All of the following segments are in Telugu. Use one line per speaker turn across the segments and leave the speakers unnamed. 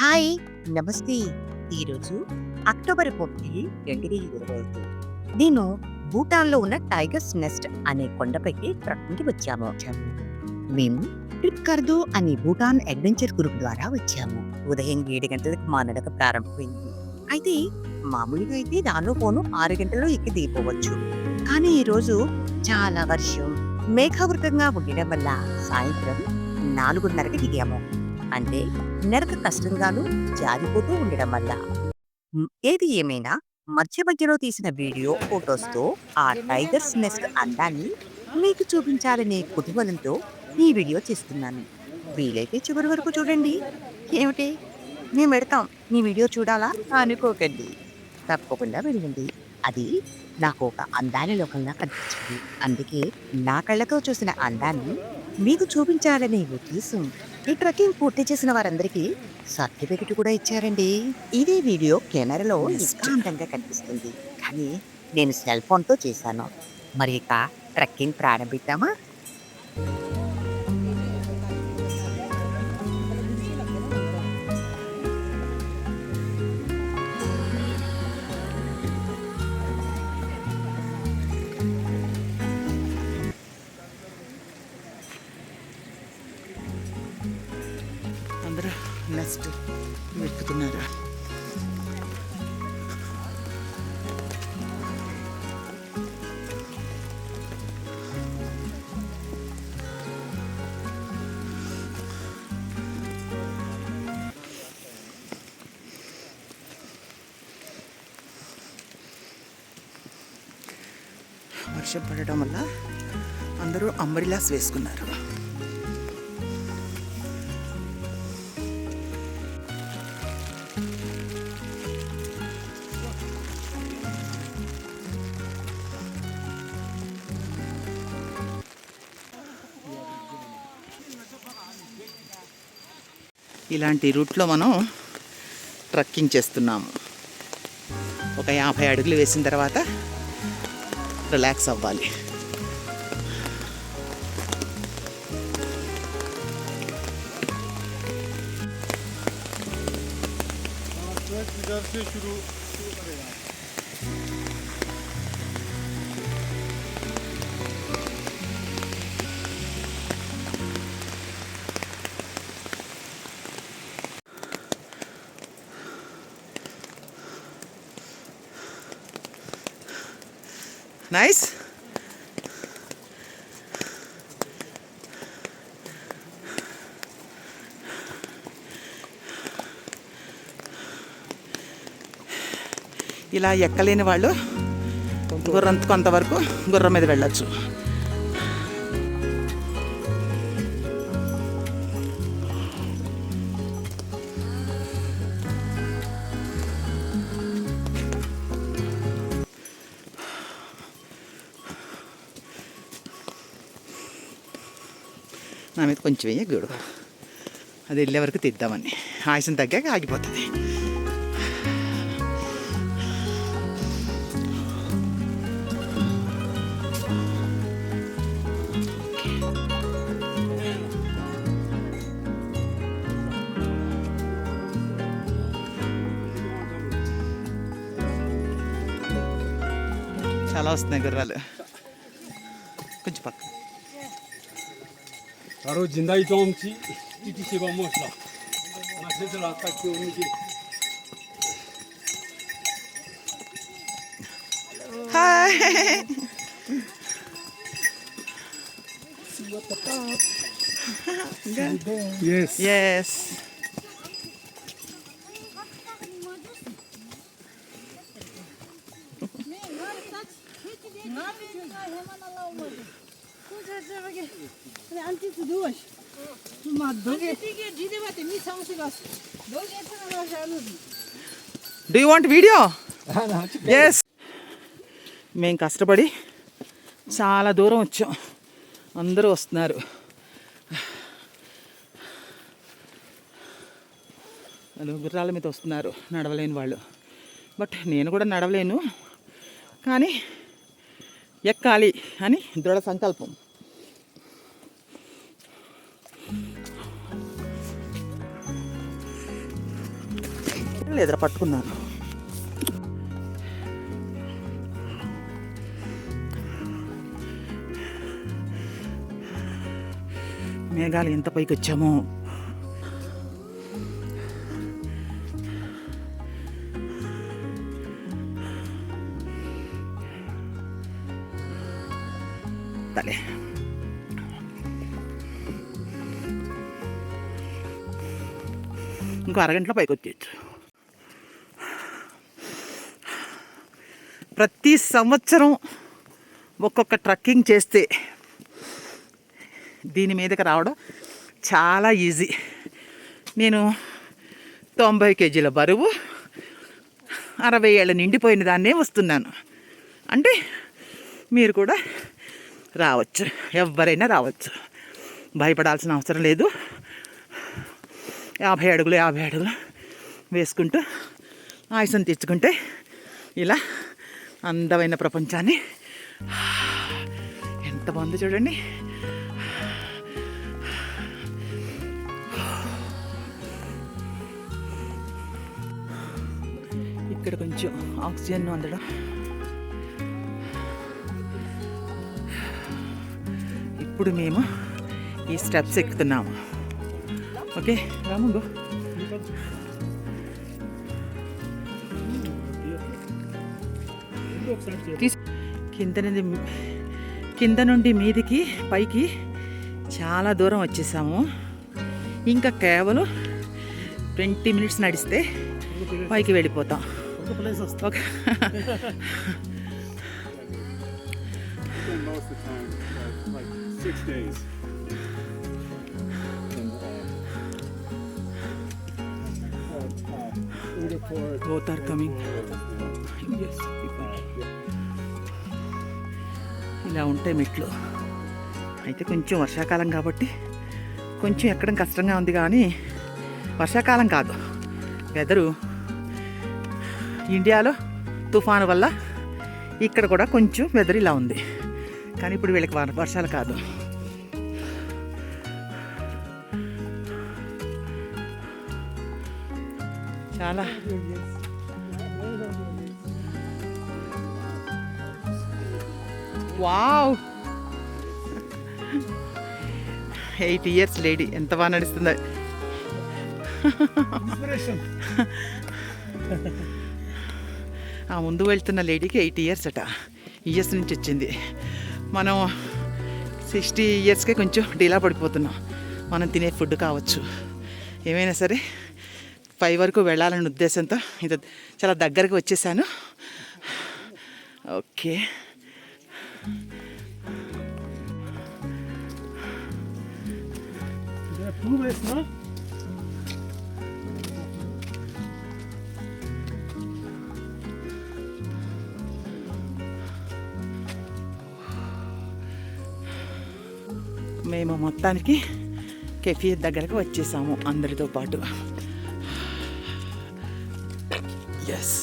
హాయ్ నమస్తే. ఈరోజు అక్టోబర్ ఒకటి రెండు వేల ఇరవై ఐదు. నేను భూటాన్లో ఉన్న టైగర్స్ నెస్ట్ అనే కొండపైకి ట్రక్కింగ్కి వచ్చాము. మేము ట్రిప్ కర్దో అనే భూటాన్ అడ్వెంచర్ గ్రూప్ ద్వారా వచ్చాము. ఉదయం ఏడు గంటలకు మా నడక ప్రారంభమైంది. అయితే మామూలుగా అయితే దానిలో పోను ఆరు గంటల్లో ఎక్కి దిగిపోవచ్చు. కానీ ఈరోజు చాలా వర్షం. మేఘావృతంగా ఉండడం వల్ల సాయంత్రం నాలుగున్నరకి దిగాము. అంటే నడక కష్టంగాను జారిపోతూ ఉండడం వల్ల. ఏది ఏమైనా మధ్య మధ్యలో తీసిన వీడియో ఫొటోస్తో ఆ టైగర్స్ నెస్ట్ అందాన్ని మీకు చూపించాలనే కుతూహలంతో ఈ వీడియో చేస్తున్నాను. వీలైతే చివరి వరకు చూడండి. ఏమిటి? మేము పెడతాం. మీ వీడియో చూడాలా? అనుకోకండి. తప్పకుండా వెళ్ళండి అది నాకు ఒక అందాల లోకంగా కనిపించింది. అందుకే నా కళ్ళతో చూసిన అందాన్ని మీకు చూపించాలనే ఉద్దేశం ఈ ట్రెక్కింగ్ పూర్తి చేసిన వారందరికీ సర్టిఫికెట్ కూడా ఇచ్చారండి. ఇదే వీడియో కెమెరాలో అందంగా కనిపిస్తుంది. కానీ నేను సెల్ ఫోన్తో చేశాను. మరి ఇక ట్రెక్కింగ్ ప్రారంభిద్దామా?
ఫస్ట్. వెతుకుతున్నారు వర్షం పడటం వల్ల అందరూ అంబరిలాస్ వేసుకున్నారు. ఇలాంటి రూట్లో మనం ట్రక్కింగ్ చేస్తున్నాము ఒక యాభై అడుగులు వేసిన తర్వాత రిలాక్స్ అవ్వాలి నైస్ ఇలా ఎక్కలేని వాళ్ళు గుర్రం కొంతవరకు గుర్రం మీద వెళ్ళొచ్చు. నా కొంచెం వేయ గూడు. అది వెళ్ళే వరకు తిద్దామని. ఆయుసం తగ్గాక ఆగిపోతుంది. చాలా వస్తున్నాయి గుర్రాలు. కొంచెం పక్క
바로 진다이 좀치 띠띠시바 모시라 나 세들 아까 키우는 게
hi
예스
yes do you want video yes మేము కష్టపడి చాలా దూరం వచ్చాం అందరూ వస్తున్నారు వాళ్ళు గుర్రాల మీద వస్తున్నారు నడవలేని వాళ్ళు బట్ నేను కూడా నడవలేను కానీ ఎక్కాలి అని దృఢ సంకల్పం. ఎదుర పట్టుకున్నాను. మేఘాలు ఎంత పైకి వచ్చామో ఇంకో అరగంటలో పైకి వచ్చేయచ్చు ప్రతి సంవత్సరం ఒక్కొక్క ట్రక్కింగ్ చేస్తే దీని మీదకి రావడం చాలా ఈజీ. నేను తొంభై కేజీల బరువు అరవై ఏళ్ళ నిండిపోయిన దాన్నే వస్తున్నాను. అంటే మీరు కూడా రావచ్చు. ఎవరైనా రావచ్చు. భయపడాల్సిన అవసరం లేదు. యాభై అడుగులు యాభై అడుగులు వేసుకుంటూ ఆయుసం తెచ్చుకుంటే ఇలా అందమైన ప్రపంచాన్ని. ఎంత బాగుందో చూడండి. ఇక్కడ కొంచెం ఆక్సిజన్ అందడం. ఇప్పుడు మేము ఈ స్టెప్స్ ఎక్కుతున్నాము. ఓకే రాముంగు తీస్ కింద నుండి కింద నుండి మీదికి పైకి చాలా దూరం వచ్చేసాము. ఇంకా కేవలం ట్వంటీ మినిట్స్ నడిస్తే పైకి వెళ్ళిపోతాం.
Okay. Six days.
Both are coming. Yes, ఇలా ఉంటాయి మెట్లు. అయితే కొంచెం వర్షాకాలం కాబట్టి కొంచెం ఎక్కడం కష్టంగా ఉంది కానీ వర్షాకాలం కాదు. వెదరు ఇండియాలో తుఫాను వల్ల ఇక్కడ కూడా కొంచెం వెదర్ ఇలా ఉంది. కానీ ఇప్పుడు వీళ్ళకి వర్షాలు కాదు. చాలా వావ్ ఎయిట్ ఇయర్స్ లేడీ ఎంత బాగా నడుస్తుందో. ఆ ముందు వెళ్తున్న లేడీకి ఎయిట్ ఇయర్స్ అట. ఇయర్స్ నుంచి వచ్చింది. మనం సిక్స్టీ ఇయర్స్కే కొంచెం డీలా పడిపోతున్నాం. మనం తినే ఫుడ్ కావచ్చు. ఏమైనా సరే పై వరకు వెళ్ళాలనే ఉద్దేశంతో ఇది చాలా దగ్గరకు వచ్చేసాను. ఓకే. మేము మొత్తానికి కెఫీ దగ్గరకు వచ్చేసాము అందరితో పాటు. ఎస్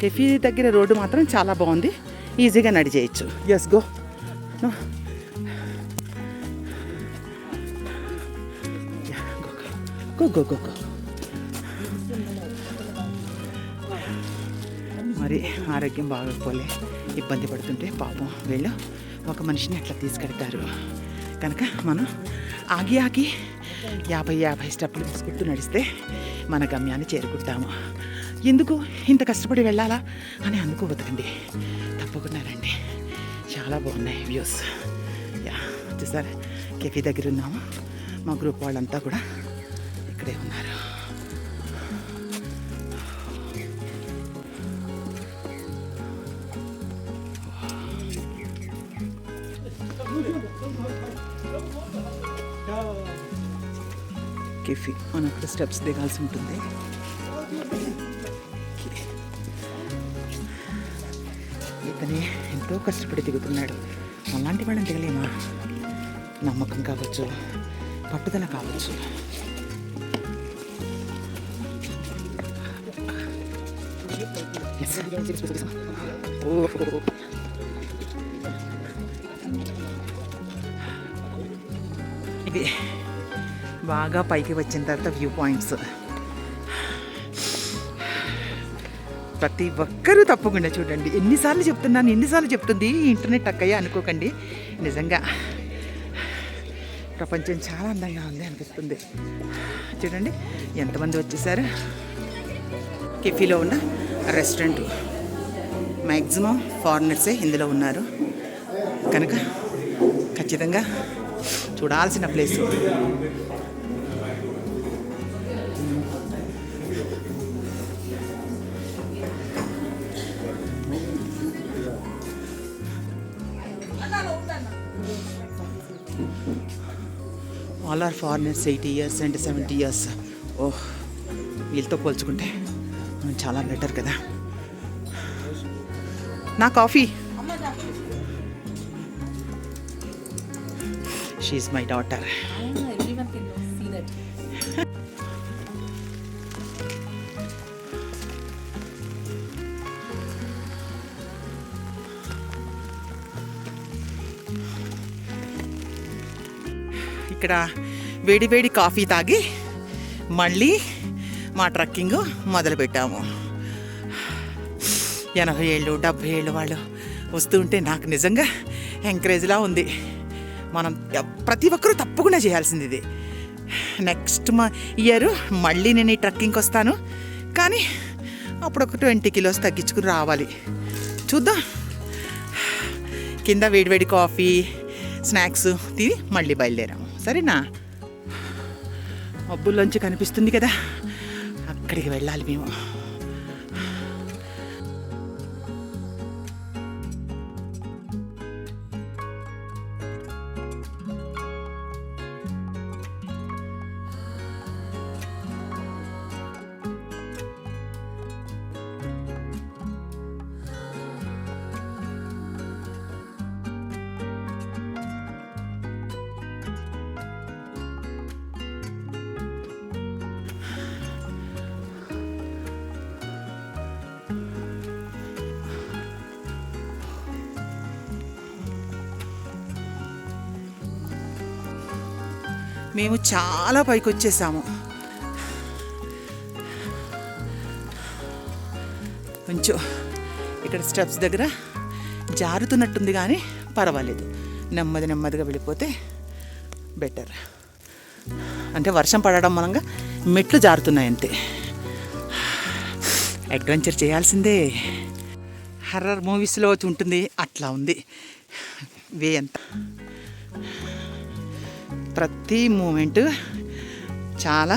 కెఫీ దగ్గర రోడ్డు మాత్రం చాలా బాగుంది. ఈజీగా నడిచేయచ్చు. Yes go go go go go మరి ఆరోగ్యం బాగోకపోలే ఇబ్బంది పడుతుంటే పాపం వీళ్ళు ఒక మనిషిని అట్లా తీసుకెడతారు. కనుక మనం ఆగి ఆగి యాభై యాభై స్టెప్పులు తీసుకుంటూ నడిస్తే మన గమ్యాన్ని చేరుకుంటాము. ఎందుకు ఇంత కష్టపడి వెళ్ళాలా అని అనుకోవద్దండి. తప్పకుండా రండి. చాలా బాగున్నాయి వ్యూస్. యా చూసారా? కెఫీ దగ్గర ఉన్నాము. మా గ్రూప్ వాళ్ళంతా కూడా కెఫీ మనం అక్కడ స్టెప్స్ దిగాల్సి ఉంటుంది. ఇతనే ఎంతో కష్టపడి దిగుతున్నాడు. అలాంటి వాళ్ళని దిగలేమా? నమ్మకం కావచ్చు పట్టుదల కావచ్చు. ఓహో. ఇది బాగా పైకి వచ్చిన తర్వాత వ్యూ పాయింట్స్. ప్రతి ఒక్కరూ తప్పకుండా చూడండి. ఎన్నిసార్లు చెప్తున్నాను ఎన్నిసార్లు చెప్తుంది ఇంటర్నెట్ అక్కయ్య అనుకోకండి. నిజంగా ప్రపంచం చాలా అందంగా ఉంది అనిపిస్తుంది. చూడండి ఎంతమంది వచ్చేసారు? కెఫీలో ఉన్న రెస్టారెంట్ మ్యాక్సిమం ఫారినర్సే ఇందులో ఉన్నారు. కనుక ఖచ్చితంగా చూడాల్సిన place all are foreigners eighty years and seventy years oh వీళ్ళతో పోల్చుకుంటే చాలా బెటర్ కదా. నా కాఫీ షీఈ్ మై డాటర్ ఇక్కడ వేడి వేడి కాఫీ తాగి మళ్ళీ మా ట్రక్కింగ్ మొదలుపెట్టాము. ఎనభై ఏళ్ళు డెబ్భై ఏళ్ళు వాళ్ళు వస్తుంటే నాకు నిజంగా ఎంకరేజ్లా ఉంది. మనం ప్రతి ఒక్కరూ తప్పకుండా చేయాల్సింది ఇది నెక్స్ట్ మా ఇయర్ మళ్ళీ నేను ఈ ట్రక్కింగ్కి వస్తాను. కానీ అప్పుడు ఒక ట్వంటీ కిలోస్ తగ్గించుకుని రావాలి. చూద్దాం. కింద వేడివేడి కాఫీ స్నాక్స్ తిని మళ్ళీ బయలుదేరాము సరేనా? మబ్బుల్లోంచి కనిపిస్తుంది కదా. అక్కడికి వెళ్ళాలి మేము. మేము చాలా పైకి వచ్చేసాము కొంచెం ఇక్కడ స్టెప్స్ దగ్గర జారుతున్నట్టుంది కానీ పర్వాలేదు. నెమ్మది నెమ్మదిగా వెళ్ళిపోతే బెటర్. అంటే వర్షం పడడం మూలంగా మెట్లు జారుతున్నాయి అంతే. అడ్వెంచర్ చేయాల్సిందే. హర్రర్ మూవీస్లో ఉంటుంది అట్లా ఉంది. వే అంతా. ప్రతి మూమెంట్ చాలా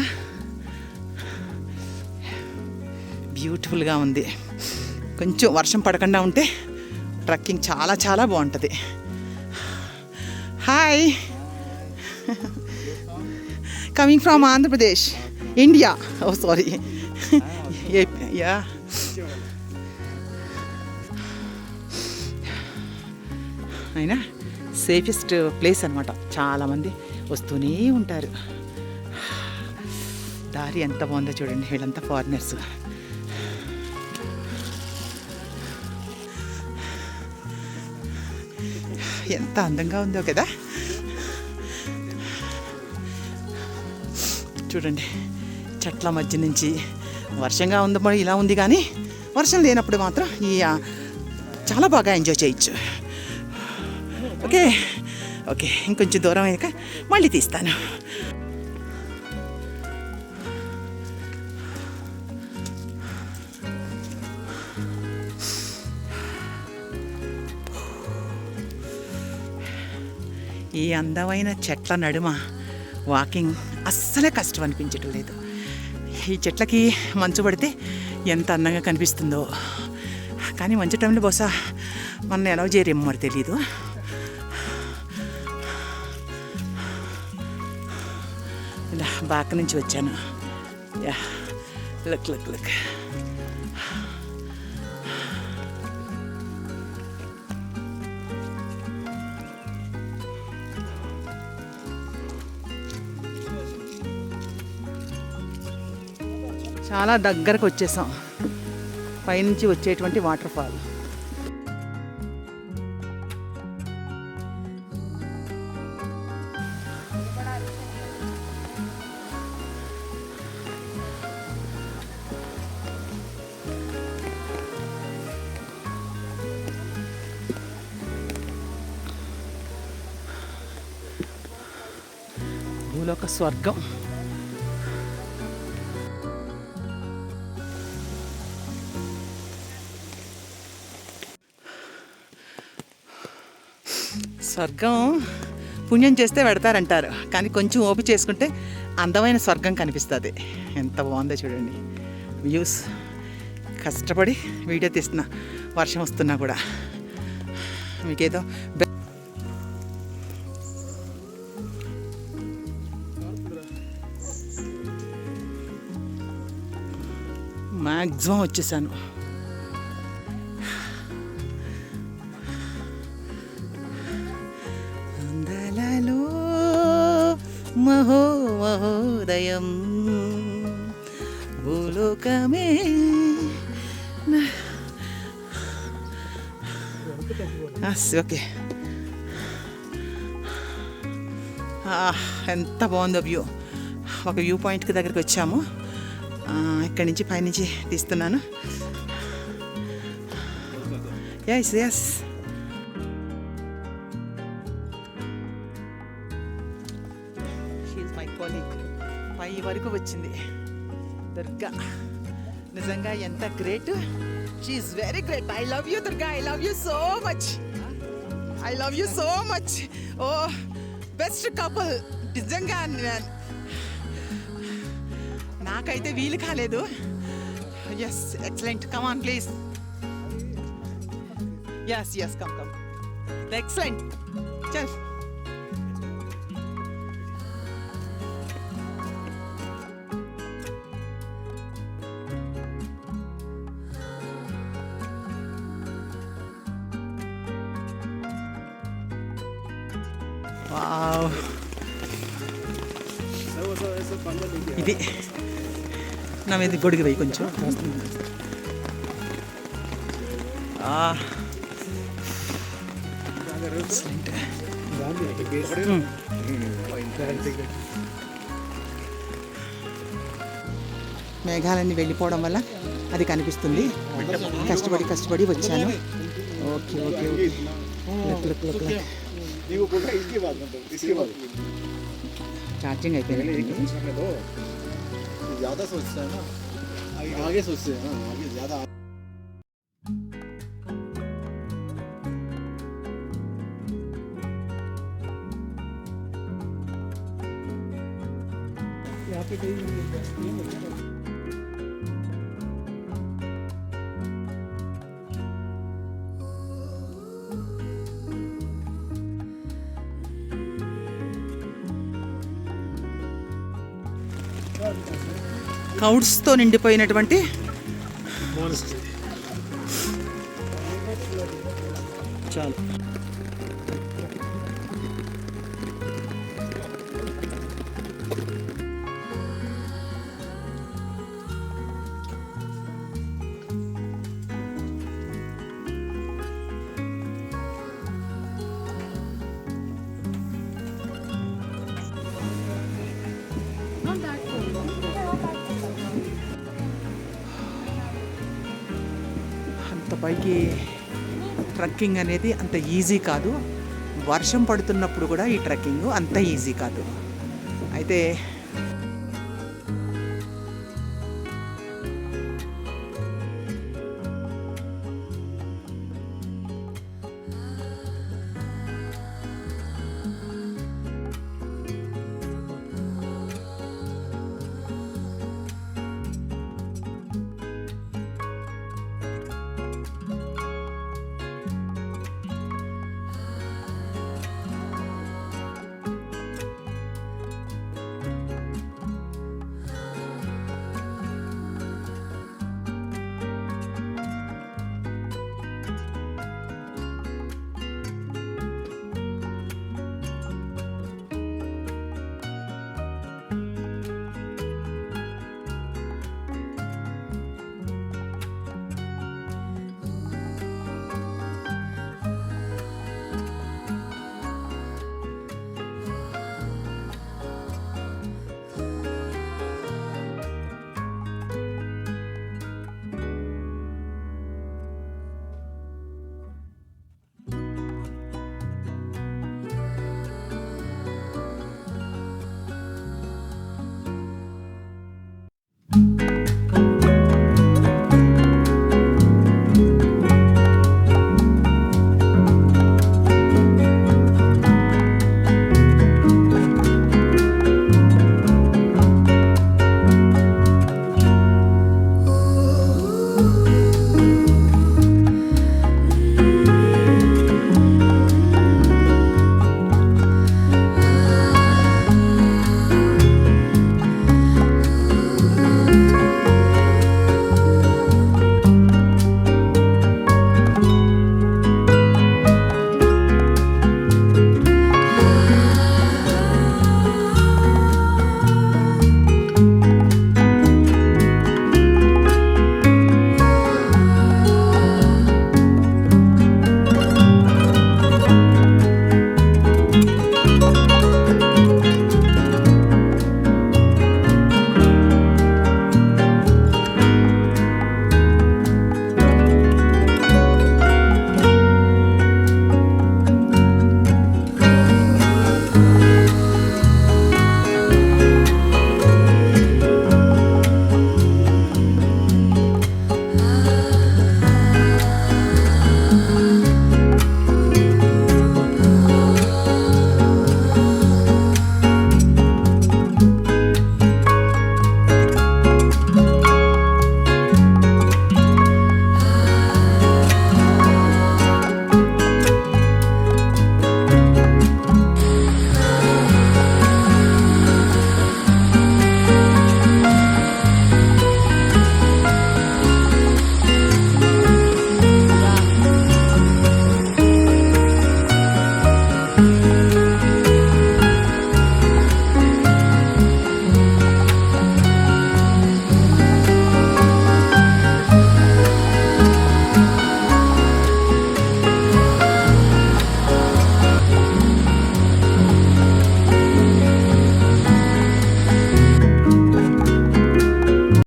బ్యూటిఫుల్గా ఉంది. కొంచెం వర్షం పడకుండా ఉంటే ట్రక్కింగ్ చాలా చాలా బాగుంటుంది. Hi. Coming from Andhra Pradesh India oh sorry ya అయినా సేఫెస్ట్ ప్లేస్ అనమాట చాలామంది వస్తూనే ఉంటారు. దారి ఎంత బాగుందో చూడండి వీళ్ళంతా ఫారినర్స్ ఎంత అందంగా ఉందో కదా. చూడండి చెట్ల మధ్య నుంచి వర్షంగా ఉంది ఇలా ఉంది కానీ వర్షం లేనప్పుడు మాత్రం ఈ చాలా బాగా ఎంజాయ్ చేయొచ్చు. ఓకే ఓకే ఇంకొంచెం దూరం అయ్యాక మళ్ళీ తీస్తాను ఈ అందమైన చెట్ల నడుమ వాకింగ్ అస్సలే కష్టం అనిపించటం లేదు. ఈ చెట్లకి మంచు పడితే ఎంత అందంగా కనిపిస్తుందో. కానీ మంచి టైంలో బహుశా మన ఎలా చేయరేమో మరి తెలీదు. బాక్ నుంచి వచ్చాను. Ya look look look. చాలా దగ్గరకు వచ్చేసాం. పైనుంచి వచ్చేటువంటి వాటర్ ఫాల్. స్వర్గం. స్వర్గం పుణ్యం చేస్తే పెడతారంటారు కానీ కొంచెం ఓపి చేసుకుంటే అందమైన స్వర్గం కనిపిస్తుంది. ఎంత బాగుందో చూడండి. వ్యూస్. కష్టపడి వీడియో తీస్తున్నా వర్షం వస్తున్నా కూడా. మీకేదో మ్యాక్సిమం వచ్చేసాను. అందలలో మహో మహోదయం భూలోకమే ఓకే ఎంత బాగుందో వ్యూ. ఒక వ్యూ పాయింట్కి దగ్గరికి వచ్చాము. ఇక్కడి నుంచి పైనుంచి తీస్తున్నాను. Yes yes she my colleague పై వరకు వచ్చింది. దుర్గా. నిజంగా ఎంత great she very great I love you Durga. I love you so much I love you so much oh best couple నిజంగా నాకైతే వీలు కాలేదు. Yes excellent come on please yes yes come come excellent చల్ మీద గొడుగు వేయి కొంచెం. మేఘాలన్నీ వెళ్ళిపోవడం వల్ల అది కనిపిస్తుంది. కష్టపడి కష్టపడి వచ్చాను.
Okay okay okay. Look look 야다 소스잖아. 아, 이게 야게 소스야. 야다.
క్లౌడ్స్తో నిండిపోయినటువంటి చాలు. ట్రక్కింగ్ అనేది అంత ఈజీ కాదు. వర్షం పడుతున్నప్పుడు కూడా ఈ ట్రెక్కింగ్ అంత ఈజీ కాదు. అయితే